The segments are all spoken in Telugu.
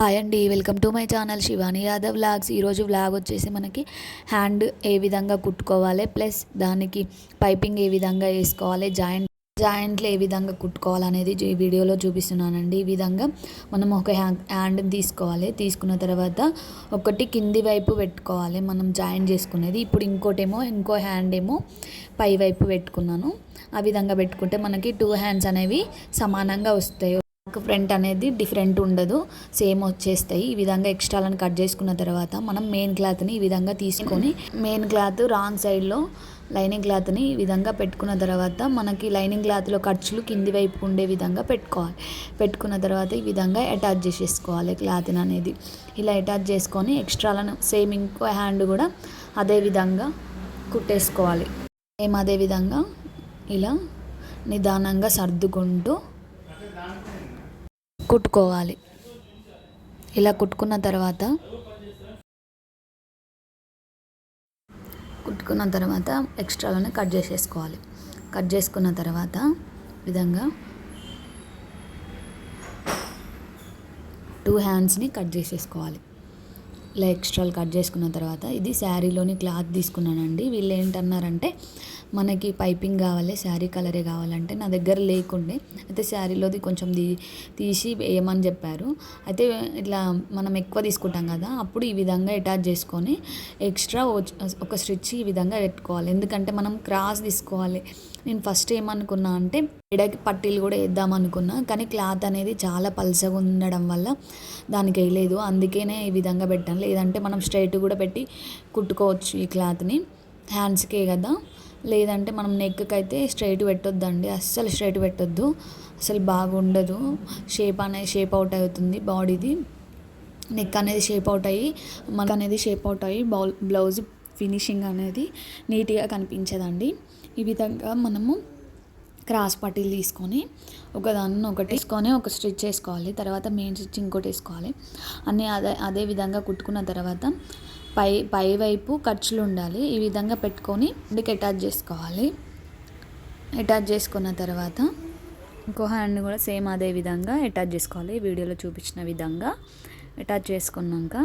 హాయ్ అండి welcome to my channel Shivani Yadav vlogs ఈరోజు వ్లాగ్ వచ్చేసి మనకి హ్యాండ్ ఏ విధంగా కుట్టుకోవాలి ప్లస్ దానికి పైపింగ్ ఏ విధంగా వేసుకోవాలి జాయింట్ జాయింట్లు ఏ విధంగా కుట్టుకోవాలనేది ఈ వీడియోలో చూపిస్తున్నానండి. ఈ విధంగా మనం ఒక హ్యాండ్ తీసుకోవాలి. తీసుకున్న తర్వాత ఒకటి కింది వైపు పెట్టుకోవాలి మనం జాయింట్ చేసుకునేది. ఇప్పుడు ఇంకోటేమో ఇంకో హ్యాండ్ ఏమో పై వైపు పెట్టుకున్నాను. ఆ విధంగా పెట్టుకుంటే మనకి టూ హ్యాండ్స్ అనేవి సమానంగా వస్తాయి. ఫ్రంట్ అనేది డిఫరెంట్ ఉండదు. సేమ్ వచ్చేస్తాయి. ఈ విధంగా ఎక్స్ట్రాలను కట్ చేసుకున్న తర్వాత మనం మెయిన్ క్లాత్ని ఈ విధంగా తీసుకొని మెయిన్ క్లాత్ రాంగ్ సైడ్లో లైనింగ్ క్లాత్ని ఈ విధంగా పెట్టుకున్న తర్వాత మనకి లైనింగ్ క్లాత్లో ఖర్చులు కింది వైపు ఉండే విధంగా పెట్టుకోవాలి. పెట్టుకున్న తర్వాత ఈ విధంగా అటాచ్ చేసేసుకోవాలి క్లాత్ని అనేది. ఇలా అటాచ్ చేసుకొని ఎక్స్ట్రాలను సేమ్ ఇంకో హ్యాండ్ కూడా అదే విధంగా కుట్టేసుకోవాలి. సేమ్ అదే విధంగా ఇలా నిదానంగా సర్దుకుంటూ కుట్టుకోవాలి. ఇలా కుట్టుకున్న తర్వాత కుట్టుకున్న తర్వాత ఎక్స్ట్రాలను కట్ చేసేసుకోవాలి. కట్ చేసుకున్న తర్వాత విధంగా టూ హ్యాండ్స్ని కట్ చేసేసుకోవాలి. ఇలా ఎక్స్ట్రాలు కట్ చేసుకున్న తర్వాత ఇది శారీలోని క్లాత్ తీసుకున్నానండి. వీళ్ళు ఏంటన్నారంటే మనకి పైపింగ్ కావాలి శారీ కలరే కావాలంటే నా దగ్గర లేకుండే. అయితే శారీలోది కొంచెం తీ తీసి వేయమని చెప్పారు. అయితే ఇట్లా మనం ఎక్కువ తీసుకుంటాం కదా అప్పుడు ఈ విధంగా అటాచ్ చేసుకొని ఎక్స్ట్రా ఒక స్టిచ్ ఈ విధంగా పెట్టుకోవాలి. ఎందుకంటే మనం క్రాస్ తీసుకోవాలి. నేను ఫస్ట్ ఏమనుకున్నా అంటే ఎడకి పట్టీలు కూడా వేద్దాం అనుకున్నా కానీ క్లాత్ అనేది చాలా పల్చగా ఉండడం వల్ల దానికి వేయలేదు. అందుకేనే ఈ విధంగా పెట్టాను. లేదంటే మనం స్ట్రైట్ కూడా పెట్టి కుట్టుకోవచ్చు ఈ క్లాత్ని. హ్యాండ్స్కే కదా. లేదంటే మనం నెక్కి అయితే స్ట్రైట్ పెట్టొద్దండి. అస్సలు స్ట్రైట్ పెట్టొద్దు. అసలు బాగుండదు. షేప్ అనేది షేప్ అవుట్ అవుతుంది బాడీది. నెక్ అనేది షేప్ అవుట్ అయ్యి మనకు అనేది షేప్ అవుట్ అయ్యి బౌల్ బ్లౌజ్ ఫినిషింగ్ అనేది నీట్గా కనిపించదండి. ఈ విధంగా మనము క్రాస్ పట్టీలు తీసుకొని ఒకదాన్ని ఒకటి వేసుకొని ఒక స్టిచ్ వేసుకోవాలి తర్వాత మెయిన్ స్టిచ్ ఇంకోటి వేసుకోవాలి. అన్నీ అదే అదే విధంగా కుట్టుకున్న తర్వాత పై పై వైపు ఖర్చులు ఉండాలి. ఈ విధంగా పెట్టుకొని ఇంటికి అటాచ్ చేసుకోవాలి. అటాచ్ చేసుకున్న తర్వాత ఇంకో హ్యాండ్ కూడా సేమ్ అదే విధంగా అటాచ్ చేసుకోవాలి. వీడియోలో చూపించిన విధంగా అటాచ్ చేసుకున్నాక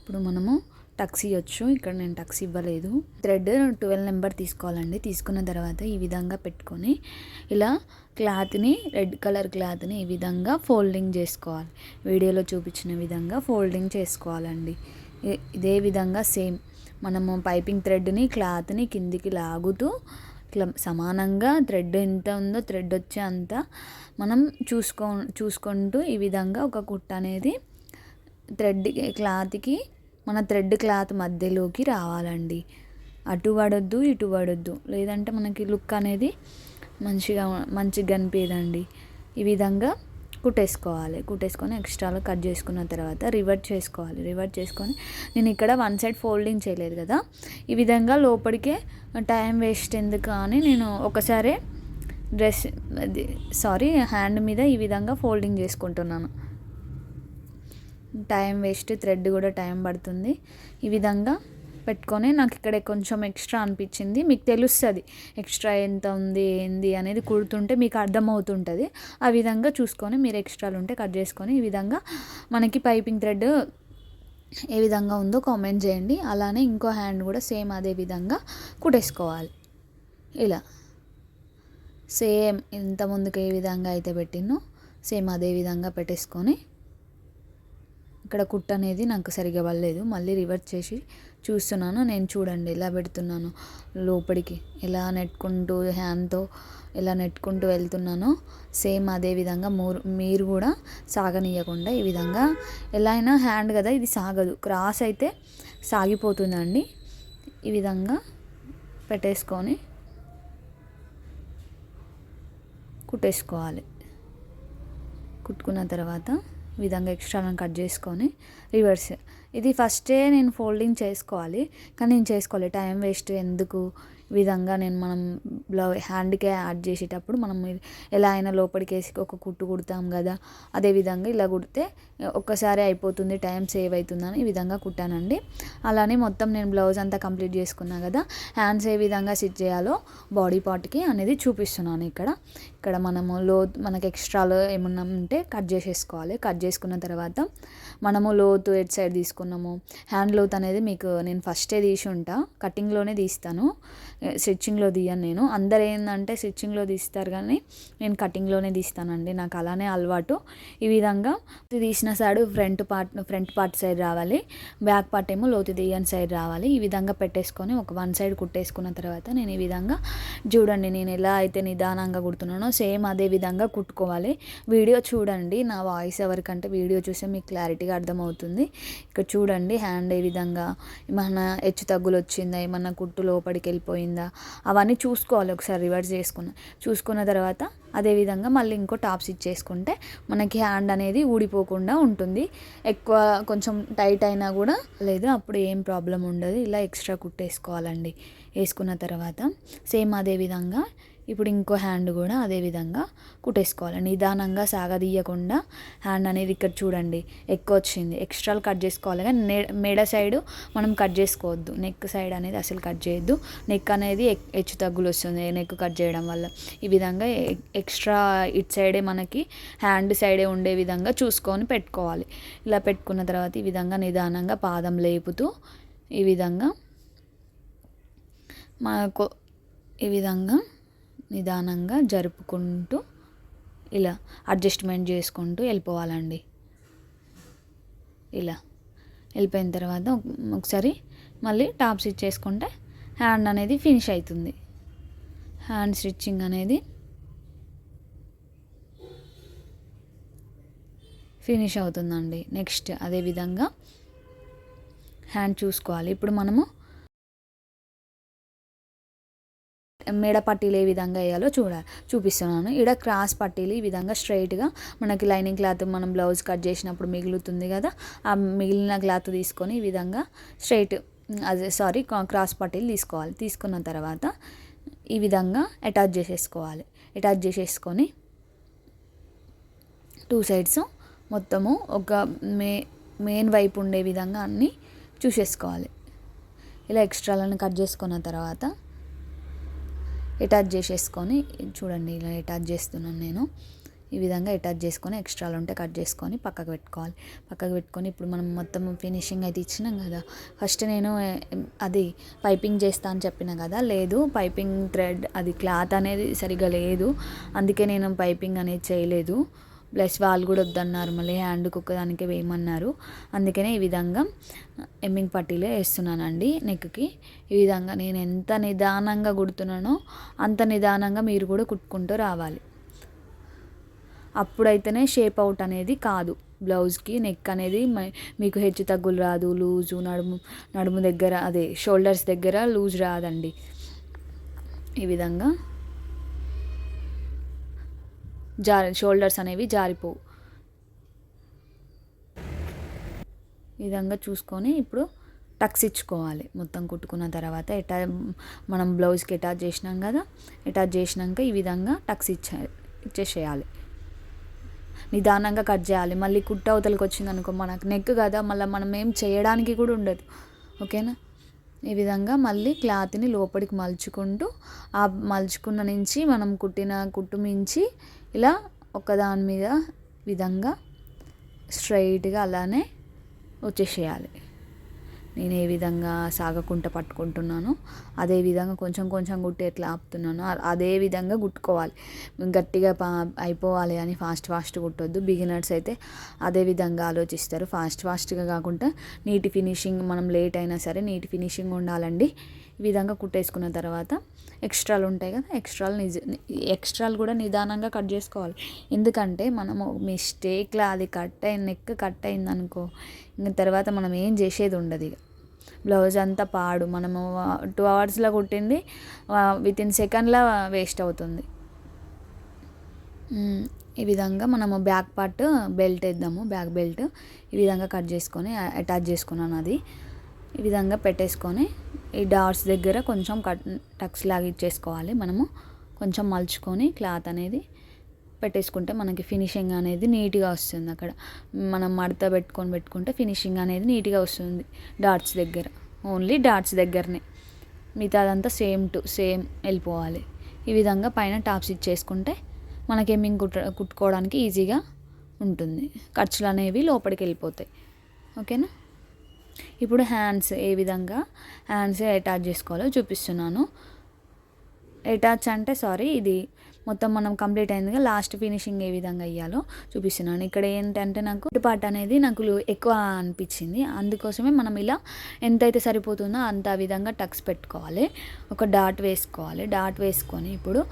ఇప్పుడు మనము టక్స్ ఇవ్వచ్చు. ఇక్కడ నేను టక్స్ ఇవ్వలేదు. థ్రెడ్ ట్వెల్వ్ నెంబర్ తీసుకోవాలండి. తీసుకున్న తర్వాత ఈ విధంగా పెట్టుకొని ఇలా క్లాత్ని రెడ్ కలర్ క్లాత్ని ఈ విధంగా ఫోల్డింగ్ చేసుకోవాలి. వీడియోలో చూపించిన విధంగా ఫోల్డింగ్ చేసుకోవాలండి. ఇదే విధంగా సేమ్ మనము పైపింగ్ థ్రెడ్ని క్లాత్ని కిందికి లాగుతూ ఇట్లా సమానంగా థ్రెడ్ ఎంత ఉందో థ్రెడ్ వచ్చే అంత మనం చూసుకో చూసుకుంటూ ఈ విధంగా ఒక కుట్ట అనేది థ్రెడ్ క్లాత్కి మన థ్రెడ్ క్లాత్ మధ్యలోకి రావాలండి. అటు పడొద్దు ఇటు పడొద్దు. లేదంటే మనకి లుక్ అనేది మంచిగా మంచిగా కనిపించదండి ఈ విధంగా కుట్టేసుకోవాలి. కుట్టేసుకొని ఎక్స్ట్రాలో కట్ చేసుకున్న తర్వాత రివర్ట్ చేసుకోవాలి. రివర్ట్ చేసుకొని నేను ఇక్కడ వన్ సైడ్ ఫోల్డింగ్ చేయలేదు కదా. ఈ విధంగా లోపలికే టైం వేస్ట్ ఎందుకు అని నేను ఒకసారి డ్రెస్ సారీ హ్యాండ్ మీద ఈ విధంగా ఫోల్డింగ్ చేసుకుంటున్నాను. టైం వేస్ట్ థ్రెడ్ కూడా టైం పడుతుంది. ఈ విధంగా పెట్టుకొని నాకు ఇక్కడ కొంచెం ఎక్స్ట్రా అనిపించింది. మీకు తెలుస్తుంది ఎక్స్ట్రా ఎంత ఉంది ఏంది అనేది కుడుతుంటే మీకు అర్థమవుతుంటుంది. ఆ విధంగా చూసుకొని మీరు ఎక్స్ట్రాలు ఉంటే కట్ చేసుకొని ఈ విధంగా మనకి పైపింగ్ థ్రెడ్ ఏ విధంగా ఉందో కామెంట్ చేయండి. అలానే ఇంకో హ్యాండ్ కూడా సేమ్ అదే విధంగా కుట్టేసుకోవాలి. ఇలా. సేమ్ ఇంత ముందుకు ఏ విధంగా అయితే పెట్టినో సేమ్ అదే విధంగా పెట్టేసుకొని ఇక్కడ కుట్ట అనేది నాకు సరిగా పడలేదు. మళ్ళీ రివర్స్ చేసి చూస్తున్నాను. నేను చూడండి ఎలా పెడుతున్నాను లోపలికి. ఎలా నెట్టుకుంటూ హ్యాండ్తో ఎలా నెట్టుకుంటూ వెళ్తున్నానో సేమ్ అదే విధంగా మూరు మీరు కూడా సాగనీయకుండా ఈ విధంగా ఎలా అయినా హ్యాండ్ కదా ఇది సాగదు. క్రాస్ అయితే సాగిపోతుందండి. ఈ విధంగా పెట్టేసుకొని కుట్టేసుకోవాలి. కుట్టుకున్న తర్వాత విధంగా ఎక్స్ట్రాలను కట్ చేసుకొని రివర్స్ ఇది ఫస్టే నేను ఫోల్డింగ్ చేసుకోవాలి కానీ నేను చేసుకోవాలి టైం వేస్ట్ ఎందుకు? విధంగా నేను మనం బ్లౌ హ్యాండ్కే యాడ్ చేసేటప్పుడు మనం ఎలా అయినా లోపలికి వేసి ఒక కుట్టు కుడతాం కదా. అదే విధంగా ఇలా కుడితే ఒక్కసారి అయిపోతుంది టైం సేవ్ అవుతుందని ఈ విధంగా కుట్టానండి. అలానే మొత్తం నేను బ్లౌజ్ అంతా కంప్లీట్ చేసుకున్నా కదా. హ్యాండ్స్ ఏ విధంగా స్టిచ్ చేయాలో బాడీ పార్ట్కి అనేది చూపిస్తున్నాను ఇక్కడ. ఇక్కడ మనము లో మనకి ఎక్స్ట్రాలో ఏమన్నా ఉంటే కట్ చేసేసుకోవాలి. కట్ చేసుకున్న తర్వాత మనము లోతు ఎట్ సైడ్ తీసుకున్నాము? హ్యాండ్ లోత్ అనేది మీకు నేను ఫస్టే తీసి ఉంటా. కటింగ్లోనే తీస్తాను. స్టిచ్చింగ్లో తీయను నేను. అందరు ఏంటంటే స్టిచ్చింగ్లో తీస్తారు కానీ నేను కటింగ్లోనే తీస్తానండి. నాకు అలానే అలవాటు. ఈ విధంగా తీసిన side front part front part side రావాలి. బ్యాక్ పార్ట్ ఏమో లోతు తీయని సైడ్ రావాలి. ఈ విధంగా పెట్టేసుకొని ఒక వన్ సైడ్ కుట్టేసుకున్న తర్వాత నేను ఈ విధంగా చూడండి నేను ఎలా అయితే నిదానంగా కుడుతున్నానో సేమ్ అదే విధంగా కుట్టుకోవాలి. వీడియో చూడండి. నా వాయిస్ ఎవరికంటే వీడియో చూస్తే మీకు క్లారిటీగా అర్థమవుతుంది. ఇక్కడ చూడండి హ్యాండ్ ఏ విధంగా ఏమన్నా హెచ్చు తగ్గులు వచ్చిందా? ఏమన్నా కుట్టు లోపలికి వెళ్ళిపోయిందా? అవన్నీ చూసుకోవాలి. ఒకసారి రివర్స్ చేసుకున్న చూసుకున్న తర్వాత అదేవిధంగా మళ్ళీ ఇంకో టాప్స్ ఇచ్చేసుకుంటే మనకి హ్యాండ్ అనేది ఊడిపోకుండా ఉంటుంది. ఎక్కువ కొంచెం టైట్ అయినా కూడా లేదు. అప్పుడు ఏం ప్రాబ్లం ఉండదు. ఇలా ఎక్స్ట్రా కుట్టేసుకోవాలండి. వేసుకున్న తర్వాత సేమ్ అదే విధంగా ఇప్పుడు ఇంకో హ్యాండ్ కూడా అదే విధంగా కుట్టేసుకోవాలి. నిదానంగా సాగదీయకుండా హ్యాండ్ అనేది ఇక్కడ చూడండి ఎక్కువ వచ్చింది. ఎక్స్ట్రాలు కట్ చేసుకోవాలి కానీ మెడ సైడ్ మనం కట్ చేసుకోవద్దు. నెక్ సైడ్ అనేది అసలు కట్ చేయొద్దు. నెక్ అనేది హెచ్చు తగ్గులు వస్తుంది నెక్ కట్ చేయడం వల్ల. ఈ విధంగా ఎక్స్ట్రా ఇట్ సైడే మనకి హ్యాండ్ సైడే ఉండే విధంగా చూసుకొని పెట్టుకోవాలి. ఇలా పెట్టుకున్న తర్వాత ఈ విధంగా నిదానంగా పాదం లేపుతూ ఈ విధంగా మాకు ఈ విధంగా నిదానంగా జరుపుకుంటూ ఇలా అడ్జస్ట్మెంట్ చేసుకుంటూ వెళ్ళిపోవాలండి. ఇలా వెళ్ళిపోయిన తర్వాత ఒకసారి మళ్ళీ టాప్ స్టిచ్ చేసుకుంటే హ్యాండ్ అనేది ఫినిష్ అవుతుంది హ్యాండ్ స్టిచ్చింగ్ అనేది ఫినిష్ అవుతుందండి. నెక్స్ట్ అదేవిధంగా హ్యాండ్ చూసుకోవాలి. ఇప్పుడు మనము మెడ పట్టీలు ఏ విధంగా వేయాలో చూడ చూపిస్తున్నాను. ఇక్కడ క్రాస్ పట్టీలు ఈ విధంగా స్ట్రైట్గా మనకి లైనింగ్ క్లాత్ మనం బ్లౌజ్ కట్ చేసినప్పుడు మిగులుతుంది కదా ఆ మిగిలిన క్లాత్ తీసుకొని ఈ విధంగా స్ట్రైట్ అదే సారీ క్రాస్ పట్టీలు తీసుకోవాలి. తీసుకున్న తర్వాత ఈ విధంగా అటాచ్ చేసేసుకోవాలి. అటాచ్ చేసేసుకొని టూ సైడ్స్ మొత్తము ఒక మే మెయిన్ వైపు ఉండే విధంగా అన్నీ చూసేసుకోవాలి. ఇలా ఎక్స్ట్రాలను కట్ చేసుకున్న తర్వాత అటాచ్ చేసేసుకొని చూడండి ఇలా అటాచ్ చేస్తున్నాను నేను. ఈ విధంగా అటాచ్ చేసుకొని ఎక్స్ట్రాలు ఉంటే కట్ చేసుకొని పక్కకు పెట్టుకోవాలి. పక్కకు పెట్టుకొని ఇప్పుడు మనం మొత్తం ఫినిషింగ్ అయితే ఇచ్చినాం కదా. ఫస్ట్ నేను అది పైపింగ్ చేస్తా అని చెప్పిన కదా. లేదు పైపింగ్ థ్రెడ్ అది క్లాత్ అనేది సరిగా లేదు. అందుకే నేను పైపింగ్ అనేది చేయలేదు. ప్లస్ వాళ్ళు కూడా వద్దన్నారు. మళ్ళీ హ్యాండ్కి ఒక్కదానికే వేయమన్నారు. అందుకనే ఈ విధంగా ఎమ్మింగ్ పట్టీలే వేస్తున్నానండి నెక్కి. ఈ విధంగా నేను ఎంత నిదానంగా కుడుతున్నానో అంత నిదానంగా మీరు కూడా కుట్టుకుంటూ రావాలి. అప్పుడైతేనే షేప్ అవుట్ అనేది కాదు. బ్లౌజ్కి నెక్ అనేది మీకు హెచ్చు తగ్గులు రాదు లూజు నడుము నడుము దగ్గర అదే షోల్డర్స్ దగ్గర లూజ్ రాదండి. ఈ విధంగా జారి షోల్డర్స్ అనేవి జారిపోవు. ఈ విధంగా చూసుకొని ఇప్పుడు టక్స్ ఇచ్చుకోవాలి. మొత్తం కుట్టుకున్న తర్వాత ఎటా మనం బ్లౌజ్కి అటాచ్ చేసినాం కదా అటాచ్ చేసినాక ఈ విధంగా టక్స్ ఇచ్చే ఇచ్చేసేయాలి. నిదానంగా కట్ చేయాలి. మళ్ళీ కుట్ట అవతలకి వచ్చింది అనుకో మనకు నెక్ కదా మళ్ళీ మనం ఏం చేయడానికి కూడా ఉండదు. ఓకేనా? ఈ విధంగా మళ్ళీ క్లాత్ని లోపలికి మలుచుకుంటూ ఆ మలుచుకున్న నుంచి మనం కుట్టిన కుట్టు మించి ఇలా ఒకదాని మీద విధంగా స్ట్రైట్గా అలానే వచ్చేసేయాలి. నేను ఏ విధంగా సాగకుంట పట్టుకుంటున్నానో అదే విధంగా కొంచెం కొంచెం గుట్టి ఎట్లా ఆపుతున్నానో అదే విధంగా కుట్టుకోవాలి గట్టిగా పా అయిపోవాలి అని ఫాస్ట్ ఫాస్ట్ కుట్టొద్దు బిగినర్స్ అయితే అదే విధంగా ఆలోచిస్తారు. ఫాస్ట్ ఫాస్ట్గా కాకుండా నీటి ఫినిషింగ్ మనం లేట్ అయినా సరే నీటి ఫినిషింగ్ ఉండాలండి. ఈ విధంగా కుట్టేసుకున్న తర్వాత ఎక్స్ట్రాలు ఉంటాయి కదా ఎక్స్ట్రాలు నిజ ఎక్స్ట్రాలు కూడా నిదానంగా కట్ చేసుకోవాలి. ఎందుకంటే మనము మిస్టేక్లో అది కట్ అయిన నెక్ కట్ అయింది అనుకో ఇంకా తర్వాత మనం ఏం చేసేది ఉండదు ఇక. బ్లౌజ్ అంతా పాడు మనము టూ అవర్స్లో కుట్టింది విత్ ఇన్ సెకండ్లో వేస్ట్ అవుతుంది. ఈ విధంగా మనము బ్యాక్ పార్ట్ బెల్ట్ వేద్దాము బ్యాక్ బెల్ట్ ఈ విధంగా కట్ చేసుకొని అటాచ్ చేసుకున్నాను అది. ఈ విధంగా పెట్టేసుకొని ఈ డాట్స్ దగ్గర కొంచెం కట్ టక్స్ లాగా ఇచ్చేసుకోవాలి మనము. కొంచెం మలుచుకొని క్లాత్ అనేది పెట్టేసుకుంటే మనకి ఫినిషింగ్ అనేది నీట్గా వస్తుంది అక్కడ. మనం మడత పెట్టుకొని పెట్టుకుంటే ఫినిషింగ్ అనేది నీట్గా వస్తుంది డాట్స్ దగ్గర. ఓన్లీ డాట్స్ దగ్గరనే. మిగతాదంతా సేమ్ టు సేమ్ వెళ్ళిపోవాలి. ఈ విధంగా పైన టాప్స్ ఇచ్చేసుకుంటే మనకి ఏమి కుట్ట కుట్టుకోవడానికి ఈజీగా ఉంటుంది. ఖర్చులు అనేవి లోపలికి వెళ్ళిపోతాయి. ఓకేనా? ఇప్పుడు హ్యాండ్స్ ఏ విధంగా హ్యాండ్స్ అటాచ్ చేసుకోవాలో చూపిస్తున్నాను. అటాచ్ అంటే సారీ ఇది మొత్తం మనం కంప్లీట్ అయిందిగా లాస్ట్ ఫినిషింగ్ ఏ విధంగా అయ్యాలో చూపిస్తున్నాను. ఇక్కడ ఏంటంటే నాకు పార్ట్ అనేది నాకు ఎక్కువ అనిపించింది. అందుకోసమే మనం ఇలా ఎంతైతే సరిపోతుందో అంత విధంగా టక్స్ పెట్టుకోవాలి. ఒక డాట్ వేసుకోవాలి. డాట్ వేసుకొని ఇప్పుడు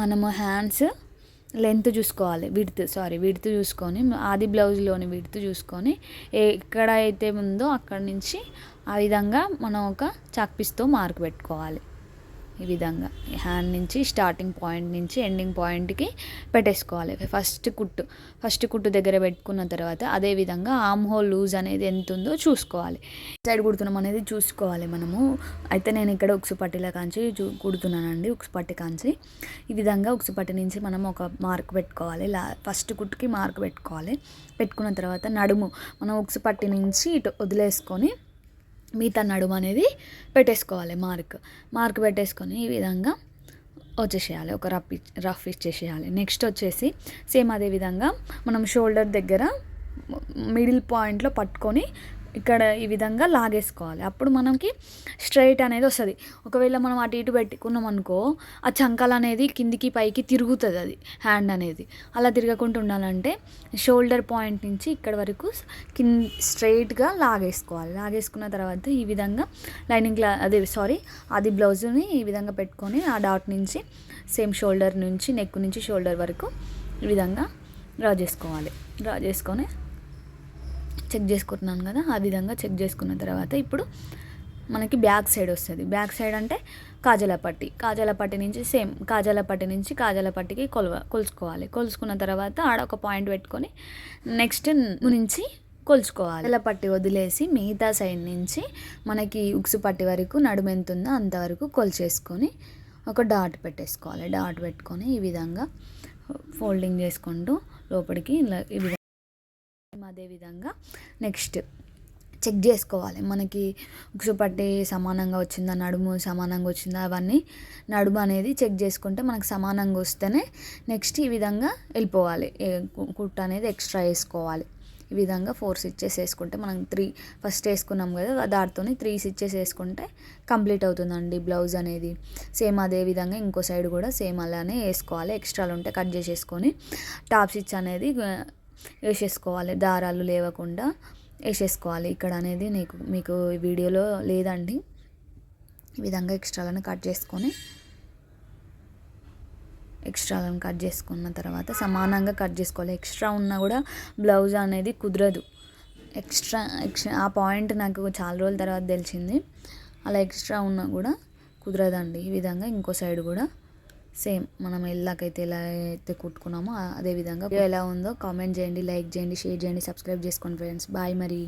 మనము హ్యాండ్స్ లెంత్ చూసుకోవాలి విడ్త్ సారీ విడ్త్ చూసుకొని ఆది బ్లౌజ్లోని విడ్త్ చూసుకొని ఎక్కడ అయితే ఉందో అక్కడ నుంచి ఆ విధంగా మనం ఒక చాక్పీస్తో మార్క్ పెట్టుకోవాలి. ఈ విధంగా. హ్యాండ్ నుంచి స్టార్టింగ్ పాయింట్ నుంచి ఎండింగ్ పాయింట్కి పెట్టేసుకోవాలి. ఫస్ట్ కుట్టు. ఫస్ట్ కుట్టు దగ్గర పెట్టుకున్న తర్వాత అదే విధంగా ఆమ్ హోల్ లూజ్ అనేది ఎంత ఉందో చూసుకోవాలి. సైడ్ కుడుతున్నాం అనేది చూసుకోవాలి మనము. అయితే నేను ఇక్కడ ఉక్సు పట్టిల కాంచి చూ కుడుతున్నానండి ఉక్సు పట్టి కాంచి. ఈ విధంగా ఉక్సు పట్టి నుంచి మనం ఒక మార్క్ పెట్టుకోవాలి. లా ఫస్ట్ కుట్టుకి మార్క్ పెట్టుకోవాలి. పెట్టుకున్న తర్వాత నడుము. మనం ఉక్సు పట్టి నుంచి ఇటు వదిలేసుకొని మిగతా నడుము అనేది పెట్టేసుకోవాలి మార్క్. మార్క్ పెట్టేసుకొని ఈ విధంగా వచ్చేసేయాలి ఒక రఫ్ రఫ్ ఇచ్చేసేయాలి. నెక్స్ట్ వచ్చేసి సేమ్ అదే విధంగా మనం షోల్డర్ దగ్గర మిడిల్ పాయింట్లో పట్టుకొని ఇక్కడ ఈ విధంగా లాగేసుకోవాలి. అప్పుడు మనకి స్ట్రైట్ అనేది వస్తుంది. ఒకవేళ మనం అటు ఇటు పెట్టుకున్నాం అనుకో ఆ చంకలు అనేది కిందికి పైకి తిరుగుతుంది అది హ్యాండ్ అనేది. అలా తిరగకుండా ఉండాలంటే షోల్డర్ పాయింట్ నుంచి ఇక్కడ వరకు కింద స్ట్రైట్గా లాగేసుకోవాలి. లాగేసుకున్న తర్వాత ఈ విధంగా లైనింగ్ క్లా అదే సారీ అది బ్లౌజ్ని ఈ విధంగా పెట్టుకొని ఆ డాట్ నుంచి సేమ్ షోల్డర్ నుంచి నెక్ నుంచి షోల్డర్ వరకు ఈ విధంగా డ్రా చేసుకోవాలి. డ్రా చేసుకొని చెక్ చేసుకుంటున్నాను కదా ఆ విధంగా చెక్ చేసుకున్న తర్వాత ఇప్పుడు మనకి బ్యాక్ సైడ్ వస్తుంది. బ్యాక్ సైడ్ అంటే కాజల పట్టి కాజల పట్టి నుంచి సేమ్ కాజల పట్టి నుంచి కాజల పట్టికి కొలవ కొలుచుకోవాలి. కొలుచుకున్న తర్వాత ఆడ ఒక పాయింట్ పెట్టుకొని నెక్స్ట్ నుంచి కొలుచుకోవాలి. కాజల పట్టి వదిలేసి మిగతా సైడ్ నుంచి మనకి ఉక్సు పట్టి వరకు నడుము ఎంత ఉందో అంతవరకు కొలిచేసుకొని ఒక డాట్ పెట్టేసుకోవాలి. డాట్ పెట్టుకొని ఈ విధంగా ఫోల్డింగ్ చేసుకుంటూ లోపలికి ఇలా ఈ విధంగా అదేవిధంగా నెక్స్ట్ చెక్ చేసుకోవాలి. మనకి ఉక్సు పట్టి సమానంగా వచ్చిందా నడుము సమానంగా వచ్చిందా అవన్నీ నడుము అనేది చెక్ చేసుకుంటే మనకు సమానంగా వస్తేనే నెక్స్ట్ ఈ విధంగా వెళ్ళిపోవాలి. కుట్ట అనేది ఎక్స్ట్రా వేసుకోవాలి. ఈ విధంగా ఫోర్ స్టిచ్చెస్ వేసుకుంటే మనం త్రీ ఫస్ట్ వేసుకున్నాం కదా దాటితో త్రీ స్టిచ్చెస్ వేసుకుంటే కంప్లీట్ అవుతుందండి బ్లౌజ్ అనేది. సేమ్ అదే విధంగా ఇంకో సైడ్ కూడా సేమ్ అలానే వేసుకోవాలి. ఎక్స్ట్రాలు ఉంటే కట్ చేసేసుకొని టాప్ స్టిచ్ అనేది వేసేసుకోవాలి. దారాలు లేవకుండా వేసేసుకోవాలి. ఇక్కడ అనేది నీకు మీకు వీడియోలో లేదండి. ఈ విధంగా ఎక్స్ట్రాలను కట్ చేసుకొని ఎక్స్ట్రాలను కట్ చేసుకున్న తర్వాత సమానంగా కట్ చేసుకోవాలి. ఎక్స్ట్రా ఉన్నా కూడా బ్లౌజ్ అనేది కుదరదు. ఎక్స్ట్రా ఎక్స్ట్రా ఆ పాయింట్ నాకు చాలా రోజుల తర్వాత తెలిసింది. అలా ఎక్స్ట్రా ఉన్నా కూడా కుదరదండి. ఈ విధంగా ఇంకో సైడ్ కూడా సేమ్ మనం ఎల్లాకైతే ఎలా అయితే కుట్టుకున్నామో అదే విధంగా. ఎలా ఉందో కామెంట్ చేయండి లైక్ చేయండి షేర్ చేయండి సబ్స్క్రైబ్ చేసుకోండి ఫ్రెండ్స్ బాయ్ మరి.